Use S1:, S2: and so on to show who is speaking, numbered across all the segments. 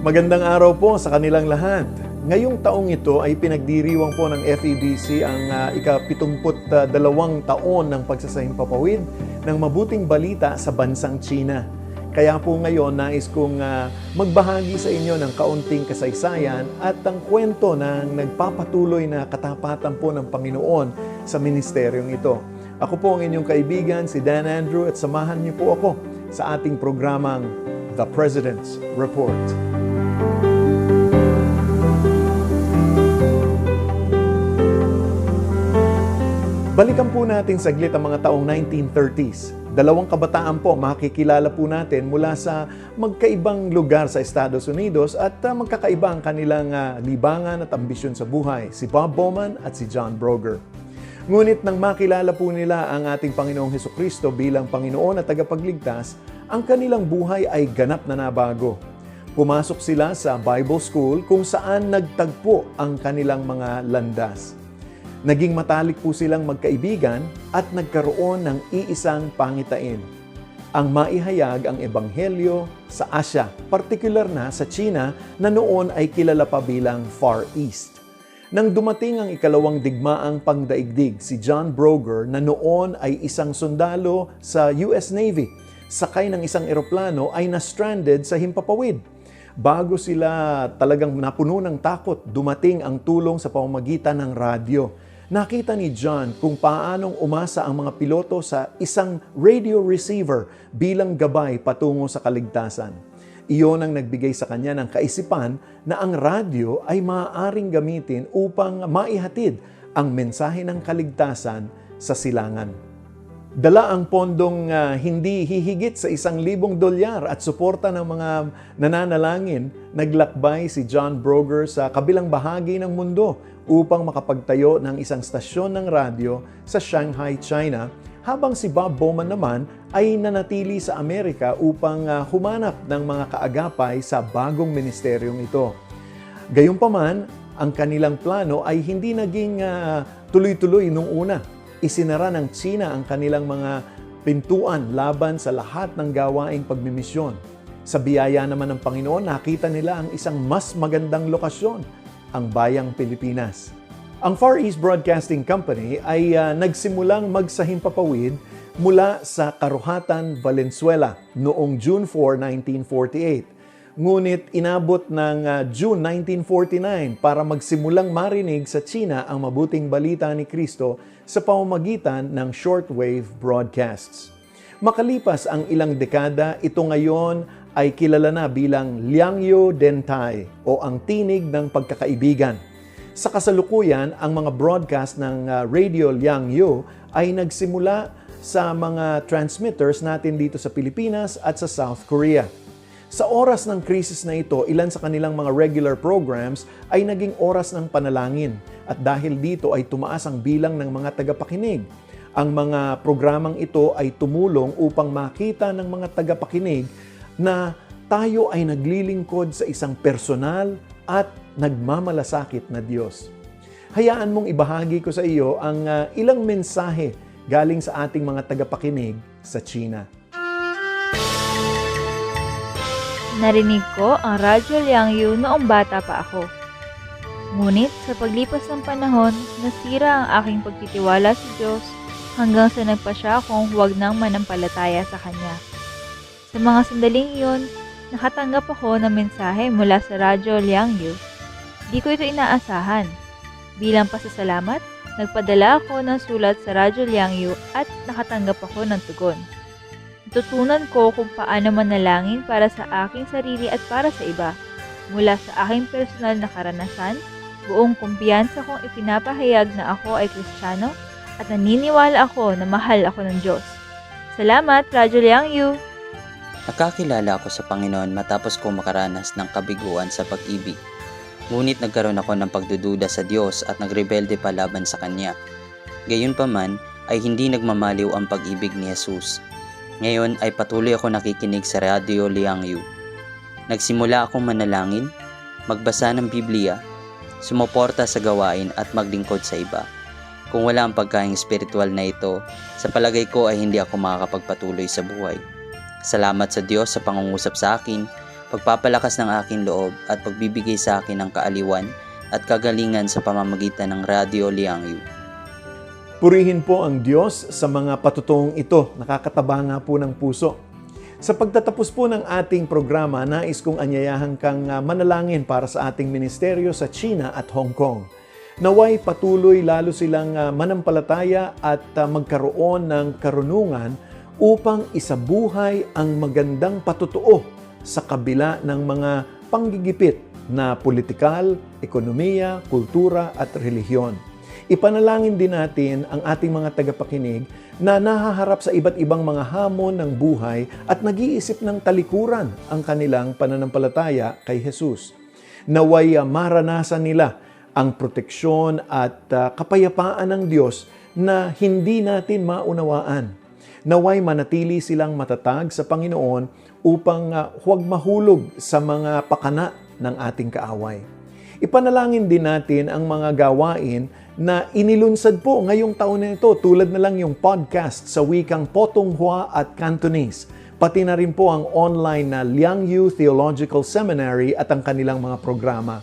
S1: Magandang araw po sa kanilang lahat. Ngayong taong ito ay pinagdiriwang po ng FEBC ang uh, ika-72 taon ng pagsasahimpapawid ng mabuting balita sa bansang China. Kaya po ngayon nais kong uh, magbahagi sa inyo ng kaunting kasaysayan at ang kwento ng nagpapatuloy na katapatan po ng Panginoon sa ministeryong ito. Ako po ang inyong kaibigan, si Dan Andrew, at samahan niyo po ako sa ating programang The President's Report. Balikan po natin saglit ang mga taong 1930s. Dalawang kabataan po makikilala po natin mula sa magkaibang lugar sa Estados Unidos at uh, magkakaiba ang kanilang uh, libangan at ambisyon sa buhay, si Bob Bowman at si John Broger. Ngunit nang makilala po nila ang ating Panginoong Heso Kristo bilang Panginoon at tagapagligtas, ang kanilang buhay ay ganap na nabago. Pumasok sila sa Bible School kung saan nagtagpo ang kanilang mga landas. Naging matalik po silang magkaibigan at nagkaroon ng iisang pangitain. Ang maihayag ang ebanghelyo sa Asya, partikular na sa China na noon ay kilala pa bilang Far East. Nang dumating ang ikalawang digmaang pangdaigdig, si John Broger na noon ay isang sundalo sa US Navy, sakay ng isang eroplano ay na-stranded sa Himpapawid. Bago sila talagang napuno ng takot, dumating ang tulong sa pamamagitan ng radyo nakita ni John kung paanong umasa ang mga piloto sa isang radio receiver bilang gabay patungo sa kaligtasan. Iyon ang nagbigay sa kanya ng kaisipan na ang radyo ay maaaring gamitin upang maihatid ang mensahe ng kaligtasan sa silangan. Dala ang pondong uh, hindi hihigit sa isang libong dolyar at suporta ng mga nananalangin, naglakbay si John Broger sa kabilang bahagi ng mundo upang makapagtayo ng isang stasyon ng radyo sa Shanghai, China, habang si Bob Bowman naman ay nanatili sa Amerika upang uh, humanap ng mga kaagapay sa bagong ministeryong ito. Gayunpaman, ang kanilang plano ay hindi naging uh, tuloy-tuloy nung una. Isinara ng China ang kanilang mga pintuan laban sa lahat ng gawaing pagmimisyon. Sa biyaya naman ng Panginoon, nakita nila ang isang mas magandang lokasyon ang bayang Pilipinas. Ang Far East Broadcasting Company ay uh, nagsimulang magsahimpapawid mula sa Karuhatan, Valenzuela noong June 4, 1948. Ngunit inabot ng uh, June 1949 para magsimulang marinig sa China ang mabuting balita ni Kristo sa pamamagitan ng shortwave broadcasts. Makalipas ang ilang dekada, ito ngayon ay kilala na bilang Liangyo Dentai o ang tinig ng pagkakaibigan. Sa kasalukuyan, ang mga broadcast ng uh, Radio Liangyo ay nagsimula sa mga transmitters natin dito sa Pilipinas at sa South Korea. Sa oras ng krisis na ito, ilan sa kanilang mga regular programs ay naging oras ng panalangin at dahil dito ay tumaas ang bilang ng mga tagapakinig. Ang mga programang ito ay tumulong upang makita ng mga tagapakinig na tayo ay naglilingkod sa isang personal at nagmamalasakit na Diyos. Hayaan mong ibahagi ko sa iyo ang uh, ilang mensahe galing sa ating mga tagapakinig sa China.
S2: Narinig ko ang Radyo Liangyu noong bata pa ako. Ngunit sa paglipas ng panahon, nasira ang aking pagtitiwala sa Diyos hanggang sa nagpa siya akong huwag nang manampalataya sa Kanya. Sa mga sandaling iyon, nakatanggap ako ng mensahe mula sa Radyo Liangyu. Di ko ito inaasahan. Bilang pasasalamat, nagpadala ako ng sulat sa Radyo Liangyu at nakatanggap ako ng tugon. Natutunan ko kung paano manalangin para sa aking sarili at para sa iba. Mula sa aking personal na karanasan, buong kumpiyansa kong ipinapahayag na ako ay kristyano at naniniwala ako na mahal ako ng Diyos. Salamat, Radyo Liangyu!
S3: Nakakilala ako sa Panginoon matapos ko makaranas ng kabiguan sa pag-ibig. Ngunit nagkaroon ako ng pagdududa sa Diyos at nagrebelde pa laban sa Kanya. Gayunpaman ay hindi nagmamaliw ang pag-ibig ni Jesus. Ngayon ay patuloy ako nakikinig sa Radio Liang Yu. Nagsimula akong manalangin, magbasa ng Biblia, sumuporta sa gawain at maglingkod sa iba. Kung wala ang pagkain spiritual na ito, sa palagay ko ay hindi ako makakapagpatuloy sa buhay. Salamat sa Diyos sa pangungusap sa akin, pagpapalakas ng aking loob at pagbibigay sa akin ng kaaliwan at kagalingan sa pamamagitan ng Radio Liang Yu.
S1: Purihin po ang Diyos sa mga patutuong ito. Nakakataba nga po ng puso. Sa pagtatapos po ng ating programa, nais kong anyayahan kang ah, manalangin para sa ating ministeryo sa China at Hong Kong. Naway patuloy lalo silang ah, manampalataya at ah, magkaroon ng karunungan upang isabuhay ang magandang patutuo sa kabila ng mga panggigipit na politikal, ekonomiya, kultura at relihiyon. Ipanalangin din natin ang ating mga tagapakinig na nahaharap sa iba't ibang mga hamon ng buhay at nag-iisip ng talikuran ang kanilang pananampalataya kay Jesus. Naway maranasan nila ang proteksyon at ah, kapayapaan ng Diyos na hindi natin maunawaan. Naway manatili silang matatag sa Panginoon upang ah, huwag mahulog sa mga pakana ng ating kaaway. Ipanalangin din natin ang mga gawain na inilunsad po ngayong taon na ito tulad na lang yung podcast sa wikang Potonghua at Cantonese. Pati na rin po ang online na Liangyu Theological Seminary at ang kanilang mga programa.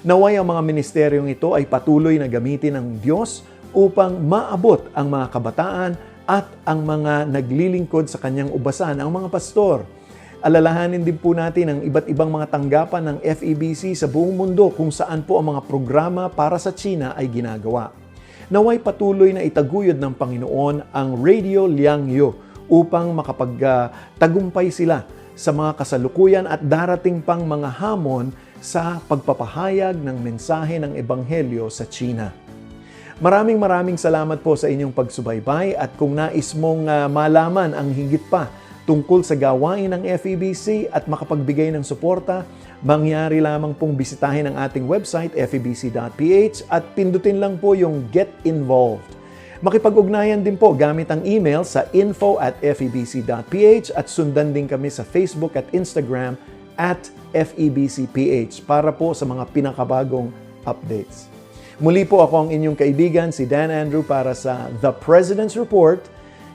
S1: Naway ang mga ministeryong ito ay patuloy na gamitin ng Diyos upang maabot ang mga kabataan at ang mga naglilingkod sa kanyang ubasan, ang mga pastor. Alalahanin din po natin ang iba't ibang mga tanggapan ng FEBC sa buong mundo kung saan po ang mga programa para sa China ay ginagawa. Naway patuloy na itaguyod ng Panginoon ang Radio Liangyo upang makapagtagumpay sila sa mga kasalukuyan at darating pang mga hamon sa pagpapahayag ng mensahe ng Ebanghelyo sa China. Maraming maraming salamat po sa inyong pagsubaybay at kung nais mong ah, malaman ang higit pa tungkol sa gawain ng FEBC at makapagbigay ng suporta, mangyari lamang pong bisitahin ang ating website febc.ph at pindutin lang po yung Get Involved. Makipag-ugnayan din po gamit ang email sa info at febc.ph at sundan din kami sa Facebook at Instagram at FEBCPH para po sa mga pinakabagong updates. Muli po ako ang inyong kaibigan, si Dan Andrew para sa The President's Report.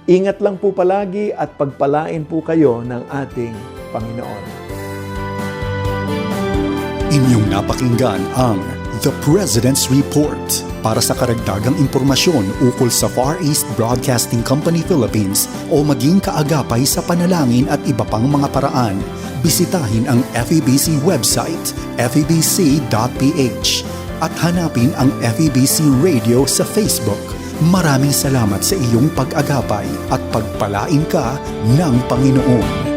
S1: Ingat lang po palagi at pagpalain po kayo ng ating Panginoon.
S4: Inyong napakinggan ang The President's Report. Para sa karagdagang impormasyon ukol sa Far East Broadcasting Company Philippines o maging kaagapay sa panalangin at iba pang mga paraan, bisitahin ang FEBC website febc.ph at hanapin ang FEBC Radio sa Facebook. Maraming salamat sa iyong pag-agapay at pagpalain ka ng Panginoon.